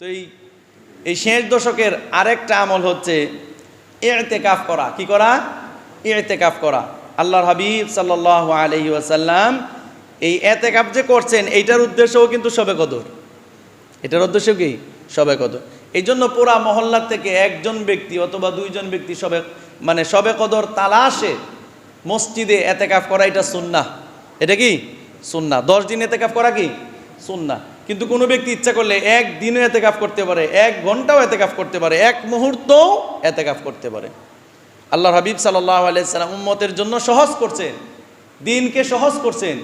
তো এই এই শেষ দশকের আরেকটা আমল হচ্ছে এতেকাফ করা। কি করা? এতেকাফ করা। আল্লাহর হাবিব সাল্লাহ আলহি ওয়াসাল্লাম এই এতেকাফ যে করছেন, এইটার উদ্দেশ্যও কিন্তু সবে কদর। এটার উদ্দেশ্য কি? সবে কদর। এই জন্য পুরা মহল্লার থেকে একজন ব্যক্তি অথবা দুইজন ব্যক্তি সবে মানে সবে কদর তালাশে মসজিদে এতেকাফ করা এটা সুন্না এটা কি? সুন্না দশ দিন এতে এতেকাফ করা কি? সুন্না কিন্তু কোনো ব্যক্তি ইচ্ছা করলে এক দিনও এতে এতেকাফ করতে পারে, এক ঘন্টাও এতে এতেকাফ করতে পারে, এক মুহূর্তও এতে এতেকাফ করতে পারে। আল্লাহ হাবিব সাল্লাহ আলাইসাল্লাম উম্মতের জন্য সহজ করছেন, দিনকে সহজ করছেন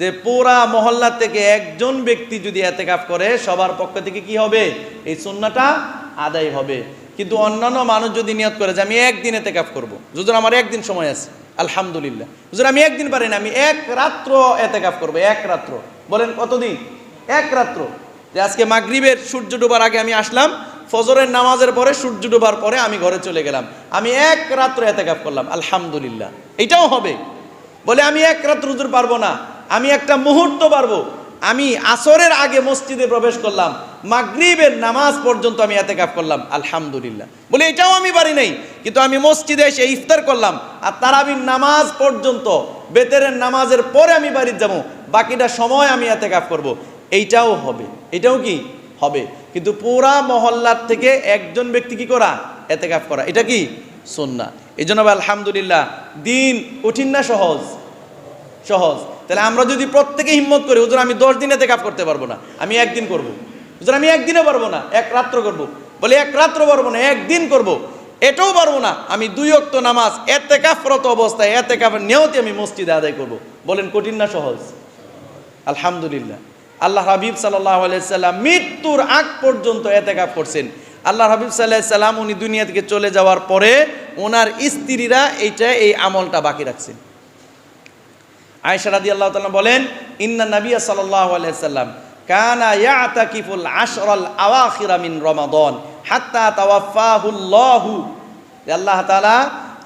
যে পুরা মহল্লা থেকে একজন ব্যক্তি যদি এতে এতেকাফ করে, সবার পক্ষ থেকে কি হবে? এই সুন্নাটা আদায় হবে। কিন্তু অন্যান্য মানুষ যদি নিয়ত করে যে আমি একদিন এতে এতেকাফ করব যদিও আমার একদিন সময় আছে, আলহামদুলিল্লাহ। হুজুর আমি একদিন পারি না, আমি এক রাত্র এতে এতেকাফ করব, এক রাত্র। বলেন কতদিন? এক রাত্র। যে আজকে মাগরিবের সূর্য ডোবার আগে আমি আসলাম, ফজরের নামাজের পরে সূর্য ডোবার পরে আমি ঘরে চলে গেলাম। আমি এক রাত্র এতেকাফ করলাম, আলহামদুলিল্লাহ। এটাও হবে। বলে আমি এক রাত্র হুজুর পারব না, আমি একটা মুহূর্ত পারব। আমি আসরের আগে মসজিদে প্রবেশ করলাম, মাগরিবের নামাজ পর্যন্ত আমি এতে এতেকাফ করলাম, আলহামদুলিল্লাহ। বলে এটাও আমি পারি নাই, কিন্তু আমি মসজিদে এসে ইফতার করলাম, আর তারাবির নামাজ পর্যন্ত, বেতেরের নামাজের পরে আমি বাড়ির যাব বাকিটা সময় আমি এতেকাফ করব। এইটাও হবে। এটাও কি? হবে। কিন্তু পুরা মহল্লার থেকে একজন ব্যক্তি কি করা? এতেকাফ করা। এটা কি? সন্না এই জন্য আলহামদুলিল্লাহ, দিন কঠিন না সহজ? সহজ। তাহলে আমরা যদি প্রত্যেকে হিম্মত করি, হুজুর, আমি দশ দিন এতে কাপ করতে পারব না। আমি একদিন করব। হুজুর, আমি একদিনে পারব না। এক রাত্র করব। বলে এক রাত্র পারব না, একদিন করব। এটাও পারব না। আমি দুই অক্ত নামাজ এতে কাফরত অবস্থায় এতে কাফের নিয়তে আমি মসজিদে আদায় করব। বলেন কঠিন না সহজ? আলহামদুলিল্লাহ। আল্লাহ হাবিব সাল্লাহ সাল্লাম মৃত্যুর আগ পর্যন্ত এতে কাপ করছেন। আল্লাহ হাবিব সাল্লাহ সাল্লাম উনি দুনিয়া থেকে চলে যাওয়ার পরে ওনার স্ত্রীরা এইটা, এই আমলটা বাকি রাখছেন। আয়েশা রাদি আল্লাহ তালা বলেন, ইন্না নবিয়া সাল্লাহ আলাইসাল্লাম কানা ইয়াতাকিফুল আশরাল আওয়াখিরা মিন রমাদন হাত্তা তাওয়াফাহুল্লাহু আল্লাহ তাআলা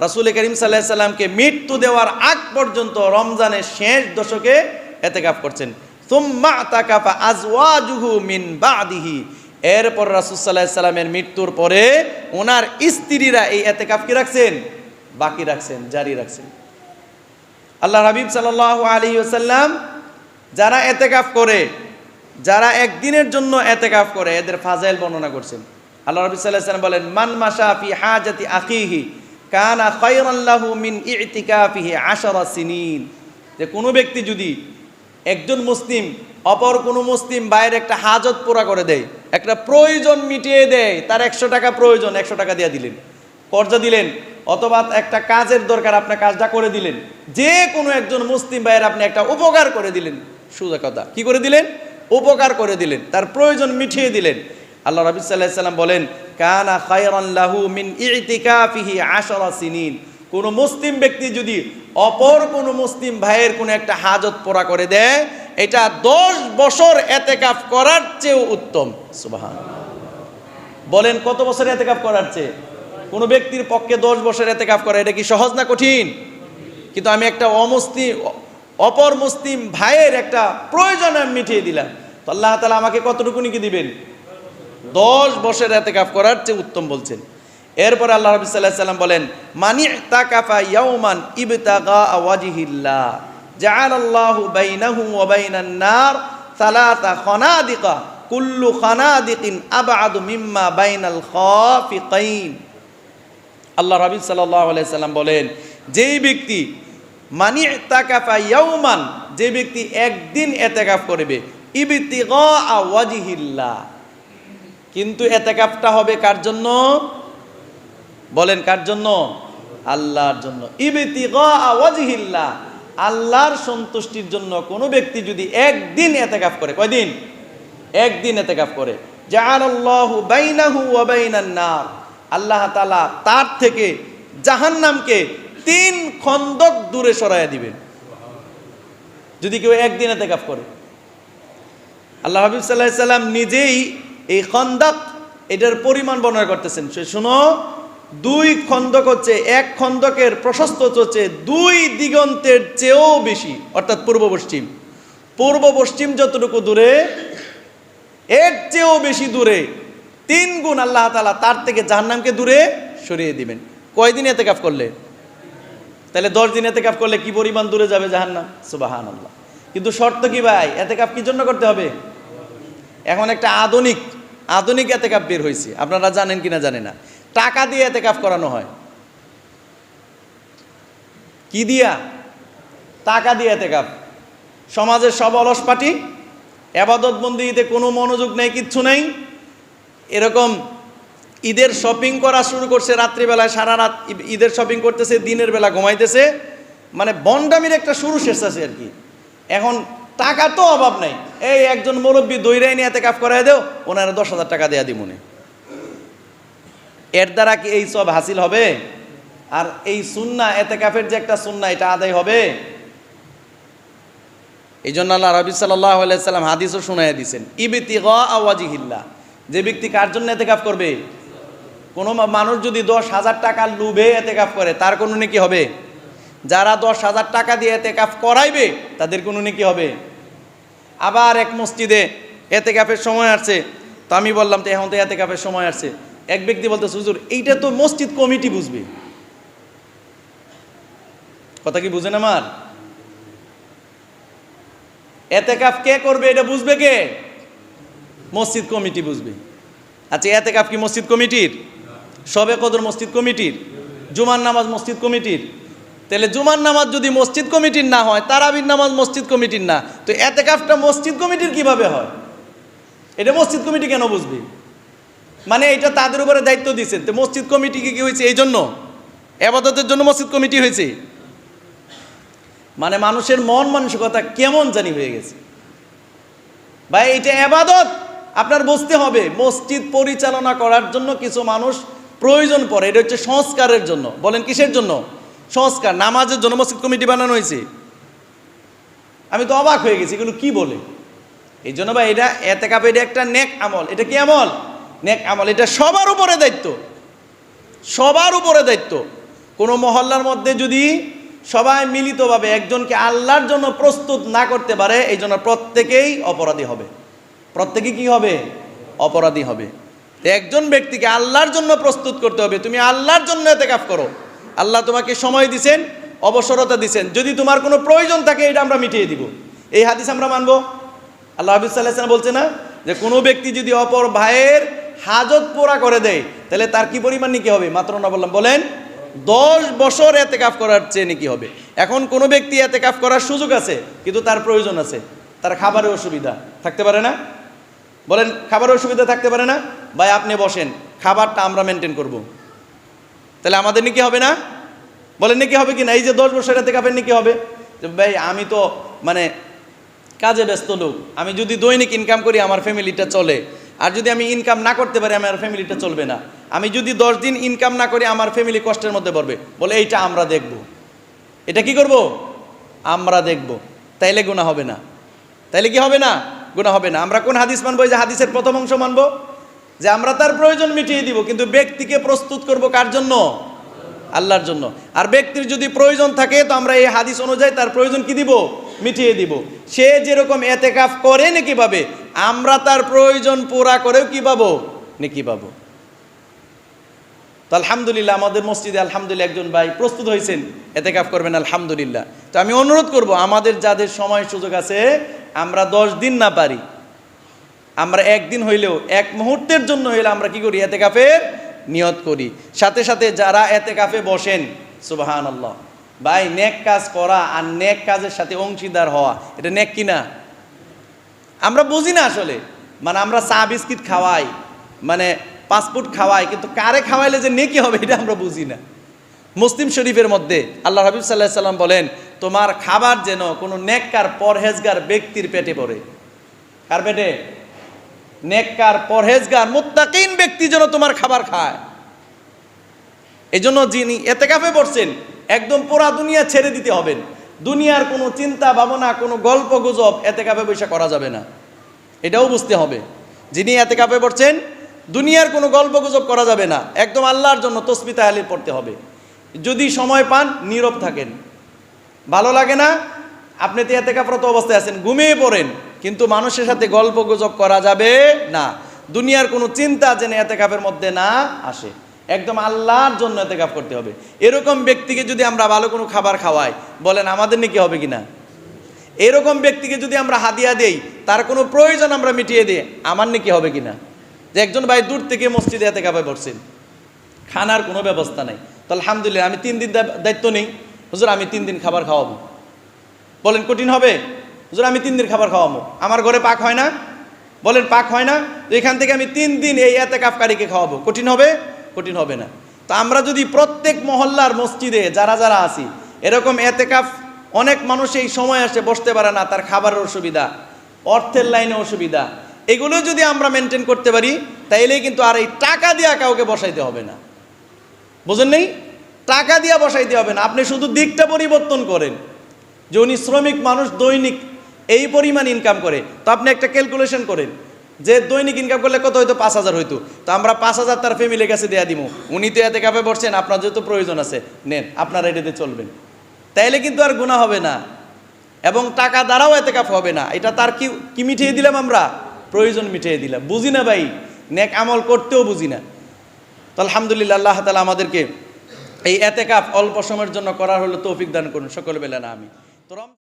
রাসূল করিম সাল্লাল্লাহু আলাইহি সাল্লামকে মৃত্যু দেওয়ার আগ পর্যন্ত রমজানের শেষ দশকে এতেকাফ করছেন। সুম্মা তাকাফা আজওয়াজুহু মিন বাদিহি। এরপর রাসূল সাল্লামের মৃত্যুর পরে ওনার স্ত্রীরা এই এতেকাফ কি রাখছেন? বাকি রাখছেন, জারি রাখছেন। আল্লাহ হাবিব সাল্লাহ আলী ওসাল্লাম যারা এতেকাফ করে, যারা একদিনের জন্য এতেকাফ করে, এদের ফাজাইল বর্ণনা করছেন। আল্লাহ রবি সাল্লাম বলেন, মান মাসা ফি হাজাতি আকিহি কানা খয়রাল্লাহু মিন ইতিকাফিহি আশরা সিনিন। যে কোনো ব্যক্তি যদি একজন মুসলিম, অপর কোনো মুসলিম বাইরে একটা হাজত পুরা করে দেয়, একটা প্রয়োজন মিটিয়ে দেয়, তার একশো টাকা প্রয়োজন, একশো টাকা দিয়ে দিলেন। কর্জা দিলেন, অথবা একটা কাজের দরকার আপনার কাজটা করে দিলেন। যে কোনো একজন মুসলিম ভাইয়ের আপনি একটা উপকার করে দিলেন। সুজা কথা, কি করে দিলেন? উপকার করে দিলেন, তার প্রয়োজন মিটিয়ে দিলেন। আল্লাহ রবি সাল্লাম বলেন, কানা খায়রাল্লাহু মিন ইতিকাফিহি আশরা সিনিন। কোনো মুসলিম ব্যক্তি যদি অপর কোনো মুসলিম ভাইয়ের কোনো একটা হাজত পোড়া করে দেয়, এটা দশ বছর এতেকাফ করার চেয়েও উত্তম। সুবাহান। বলেন, কত বছর এতেকাফ করার চেয়ে? কোনো ব্যক্তির পক্ষে দশ বছর এতে কাপ করা, এটা কি সহজ না কঠিন? কিন্তু আমি একটা অমুসলিম, অপর মুসলিম ভাইয়ের একটা প্রয়োজন আমি মিটিয়ে দিলাম। তো আল্লাহ তালা আমাকে কতটুকুনি কি দিবেন? দশ বছর এতে কাপ করার চেয়ে উত্তম বলছেন। এরপর আল্লাহ রবি সাল্লাহ সাল্লাম বলেন, মানি তাকাফা ইয়াউমান ইবতাগা ওয়াজিহিল্লাহ জাআল আল্লাহু বাইনাহু ওয়া বাইনান নার সালাতা খানাদিকা, কুল্লু খানাদিকিন আবআদু মিম্মা বাইনাল খাফিকাইন। আল্লাহ রাবি সাল্লাম বলেন, যেই ব্যক্তি মানি তাকাফা ইয়াউমান যে ব্যক্তি একদিন এতেকাফ করবে ওয়াজিহিল্লা কিন্তু এতেকাফটা হবে কার জন্য? বলেন কার জন্য? আল্লাহর জন্য। ওয়াজিহিল্লা আল্লাহর সন্তুষ্টির জন্য কোনো ব্যক্তি যদি একদিন এতেকাফ করে, কয়দিন? একদিন এতেকাফ করে। আল্লাহ তার থেকে জাহান নামকে তিন খন্দক দূরে সরাইয়া দিবেন। যদি কেউ একদিন এতে কাপ করে। আল্লাহ হাবিব সাল্লাহ সাল্লাম নিজেই এই খন্দক, এটার পরিমাণ বর্ণনা করতেছেন। সে শুনো দুই খন্দক হচ্ছে, এক খন্দকের প্রশস্ত হচ্ছে দুই দিগন্তের চেয়েও বেশি, অর্থাৎ পূর্ব পশ্চিম। পূর্ব পশ্চিম যতটুকু দূরে, এর চেয়েও বেশি দূরে, তিন গুণ আল্লাহ তালা তার থেকে জাহান্নামকে দূরে সরিয়ে দিবেন। কয়দিন এতে কাপ করলে? তাহলে দশ দিন এতে কাপ করলে কি পরিমাণ দূরে যাবে জাহান্নাম? সুবাহান আল্লাহ কিন্তু শর্ত কি ভাই? এতে কাপ কি জন্য করতে হবে? এখন একটা আধুনিক আধুনিক এতে কাপ বের হয়েছে আপনারা জানেন কিনা জানে না। টাকা দিয়ে এতে কাপ করানো হয়। কি দিয়া? টাকা দিয়ে এতে কাপ সমাজের সব অলস পাটি, এবাদত বন্দিতে কোনো মনোযোগ নেই, কিচ্ছু নেই। এরকম ঈদের শপিং করা শুরু করছে রাত্রিবেলায়, সারা রাত ঈদের শপিং করতেছে, দিনের বেলা ঘুমাইতেছে। মানে বন্ডামির একটা শুরু শেষ আছে আর কি। এখন টাকা তো অভাব নাই। এই একজন মুরব্বী দৈরাই নিয়ে এতে কাপ করাই দেও, ওনারা দশ হাজার টাকা দেয়া দিব মনে এর দ্বারা কি এই সব হাসিল হবে? আর এই সুন্না, এতে কাফের যে একটা সুন্না, এটা আদায় হবে? এই জন্য আল্লাহ রবি সাল্লাহ সাল্লাম হাদিসও শুনাইয়া দিছেন ইবিতি আওয়াজিহিল্লা যে ব্যক্তি কার জন্য এতে কাপ করবে? কোনো মানুষ যদি দশ হাজার টাকা লুভে এতে কাপ করে, তার কোনো নাকি হবে? যারা দশ হাজার টাকা দিয়ে এতে কাপ করাইবে, তাদের কোনো নাকি হবে? আবার এক মসজিদে এতে কাপের সময় আসছে, তো আমি বললাম, তো এখন তো এতে কাপের সময় আসছে। এক ব্যক্তি বলতে হুজুর, এইটা তো মসজিদ কমিটি বুঝবে। কথা কি বুঝেন আমার? এতে কাপ কে করবে, এটা বুঝবে কে? মসজিদ কমিটি বুঝবে। আচ্ছা এতে কাপ কি মসজিদ কমিটির? সবে কদর মসজিদ কমিটির? জুমার নামাজ মসজিদ কমিটির? তাহলে জুমার নামাজ যদি মসজিদ কমিটির না হয়, তারাবির নামাজ মসজিদ কমিটির না। তো এতেকাফটা মসজিদ কমিটির কীভাবে হয়? এটা মসজিদ কমিটি কেন বুঝবে? মানে এটা তাদের উপরে দায়িত্ব দিয়েছেন। তো মসজিদ কমিটি কি হয়েছে? এই জন্য। এবাদতের জন্য মসজিদ কমিটি হয়েছে। মানে মানুষের মন মানসিকতা কেমন জানি হয়ে গেছে। ভাই, এটা এবাদত। আপনার বুঝতে হবে, মসজিদ পরিচালনা করার জন্য কিছু মানুষ প্রয়োজন পড়ে। এটা হচ্ছে সংস্কারের জন্য। বলেন কিসের জন্য? সংস্কার, নামাজের জন্য মসজিদ কমিটি বানানো হয়েছে। আমি তো অবাক হয়ে গেছি, এগুলো কি বলে? এই জন্য ভাই, এটা এতে কাপে এটা একটা নেক আমল। এটা কি আমল? নেক আমল, এটা সবার উপরে দায়িত্ব। সবার উপরে দায়িত্ব। কোনো মহল্লার মধ্যে যদি সবাই মিলিতভাবে একজনকে আল্লাহর জন্য প্রস্তুত না করতে পারে, এই জন্য প্রত্যেকেই অপরাধী হবে। প্রত্যেকে কি হবে? অপরাধী হবে। একজন ব্যক্তিকে আল্লাহর জন্য প্রস্তুত করতে হবে। তুমি আল্লাহর জন্য এতে কাপ করো। আল্লাহ তোমাকে সময় দিছেন, অবসরতা দিছেন। যদি তোমার কোনো প্রয়োজন থাকে, এটা আমরা মিটিয়ে দিব। এই হাদিস আমরা মানবো। আল্লাহ হাবিজ সাল্লাহ বলছে না যে কোনো ব্যক্তি যদি অপর ভাইয়ের হাজত পোড়া করে দেয়। তাহলে তার কি পরিমাণ নাকি হবে? মাত্র না বললাম, বলেন, দশ বছর এতে কাফ করার চেয়ে নাকি হবে। এখন কোনো ব্যক্তি এতে কাফ করার সুযোগ আছে, কিন্তু তার প্রয়োজন আছে। তার খাবারের অসুবিধা থাকতে পারে না। বলেন, খাবারের অসুবিধা থাকতে পারে না? ভাই, আপনি বসেন, খাবারটা আমরা মেনটেন করব। তাহলে আমাদের নাকি হবে না? বলেন, নাকি হবে কি না এই যে দশ বছর এতে কাপের নাকি হবে? ভাই, আমি তো মানে কাজে ব্যস্ত লোক। আমি যদি দৈনিক ইনকাম করি, আমার ফ্যামিলিটা চলে। আর যদি আমি ইনকাম না করতে পারি, আমার ফ্যামিলিটা চলবে না। আমি যদি দশ দিন ইনকাম না করি, আমার ফ্যামিলি কষ্টের মধ্যে পড়বে। বলে, এইটা আমরা দেখব। এটা কি করব? আমরা দেখব। তাইলে গুণা হবে না। তাইলে কি হবে না? গুণা হবে না। আমরা কোন হাদিস মানবো? যে হাদিসের প্রথম অংশ মানবো? যে আমরা তার প্রয়োজন মিটিয়ে দিব, কিন্তু ব্যক্তিকে প্রস্তুত করব কার জন্য? আল্লাহর জন্য। আর ব্যক্তির যদি প্রয়োজন থাকে, তো আমরা এই হাদিস অনুযায়ী তার প্রয়োজন কি দিব? মিটিয়ে দিব। সে যেরকম এতেকাফ করে নাকি পাবে আমরা তার প্রয়োজন পুরা করেও কি পাবো? নাকি পাবো? তো আলহামদুলিল্লাহ, আমাদের মসজিদে আলহামদুলিল্লাহ একজন ভাই প্রস্তুত হয়েছেন। এতেকাফ করবেন আলহামদুলিল্লাহ। তো আমি অনুরোধ করব, আমাদের যাদের সময় সুযোগ আছে, আমরা দশ দিন না পারি। আমরা একদিন হইলেও, এক মুহূর্তের জন্য হইলে আমরা কি করি? এতে কাফের নিয়ত করি। সাথে সাথে যারা এতে কাফে বসেন সুবাহান আল্লাহ ভাই, নেক কাজ করা আর নেক কাজের সাথে অংশীদার হওয়া, এটা নেক কিনা? আমরা বুঝি না আসলে। মানে আমরা চা, বিস্কিট খাওয়াই মানে পাসপোর্ট খাওয়াই, কিন্তু কারে খাওয়াইলে যে নেকি হবে এটা আমরা বুঝি না। মুসলিম শরীফের মধ্যে আল্লাহ হাবিব সাল্লাহ সাল্লাম বলেন, তোমার খাবার যেন কোনো নেককার, পরহেজগার ব্যক্তির পেটে পড়ে। কার পেটে? নেককার, পরহেজগার, মুত্তাকিন ব্যক্তি যেন তোমার খাবার খায়। এই জন্য যিনি এতে কাফে পড়ছেন, একদম পুরা দুনিয়া ছেড়ে দিতে হবেন। দুনিয়ার কোনো চিন্তা, ভাবনা, কোনো গল্প গুজব এতে কাপে বৈশা করা যাবে না। এটাও বুঝতে হবে। যিনি এতে কাপে পড়ছেন, দুনিয়ার কোনো গল্প গুজব করা যাবে না। একদম আল্লাহর জন্য তসবি তাহালিল পড়তে হবে। যদি সময় পান, নীরব থাকেন। ভালো লাগে না? আপনি তো এতে কাপরত অবস্থায় আছেন, ঘুমিয়ে পড়েন। কিন্তু মানুষের সাথে গল্প গুজব করা যাবে না। দুনিয়ার কোনো চিন্তা যেন এতে কাপের মধ্যে না আসে। একদম আল্লাহর জন্য এতেকাফ করতে হবে। এরকম ব্যক্তিকে যদি আমরা ভালো কোনো খাবার খাওয়াই, বলেন আমাদের নাকি হবে কিনা? এরকম ব্যক্তিকে যদি আমরা হাদিয়া দেই, তার কোনো প্রয়োজন আমরা মিটিয়ে দিই আমার নাকি হবে কিনা? যে একজন ভাই দূর থেকে মসজিদে এতে কাপে পড়ছেন খানার কোনো ব্যবস্থা নেই। তো আলহামদুলিল্লাহ, আমি তিন দিন দায়িত্ব নেই। হুজুর, আমি তিন দিন খাবার খাওয়াবো। বলেন, কঠিন হবে? হুজুর, আমি তিন দিন খাবার খাওয়াবো। আমার ঘরে পাক হয় না? বলেন, পাক হয় না? এখান থেকে আমি তিন দিন এই এতে কাপকারীকে খাওয়াবো। কঠিন হবে? কঠিন হবে না। তো আমরা যদি প্রত্যেক মহল্লার মসজিদে যারা যারা আছি, এরকম এতেকাফ অনেক মানুষ এই সময় আসে, বসতে পারে না, তার খাবারের অসুবিধা, অর্থের লাইনে অসুবিধা, এগুলো যদি আমরা মেনটেন করতে পারি, তাইলেই কিন্তু আর এই টাকা দিয়া কাউকে বসাইতে হবে না। বুঝেন নেই? টাকা দিয়া বসাইতে হবে না। আপনি শুধু দিকটা পরিবর্তন করেন, যে উনি শ্রমিক মানুষ, দৈনিক এই পরিমাণ ইনকাম করে। তো আপনি একটা ক্যালকুলেশন করেন যে দৈনিক ইনকাম করলে কত হয়তো পাঁচ হাজার হইতো। তো আমরা পাঁচ হাজার তার ফ্যামিলির কাছে দেয়া দিব উনি তো এতে কাপে বসছেন, আপনার যেহেতু প্রয়োজন আছে। নেন, আপনারা এটাতে চলবেন। তাইলে কিন্তু আর গুণা হবে না। এবং টাকা দ্বারাও এতে কাপ হবে না। এটা তার কি কি মিটিয়ে দিলাম আমরা? প্রয়োজন মিটিয়ে দিলাম। বুঝি না ভাই? নেক আমল করতেও বুঝি না। তো আলহামদুলিল্লাহ আল্লাহ তালা আমাদেরকে এই এতে কাপ অল্প সময়ের জন্য করার হলো তৌফিক দান করুন। সকল বেলা না আমি। তো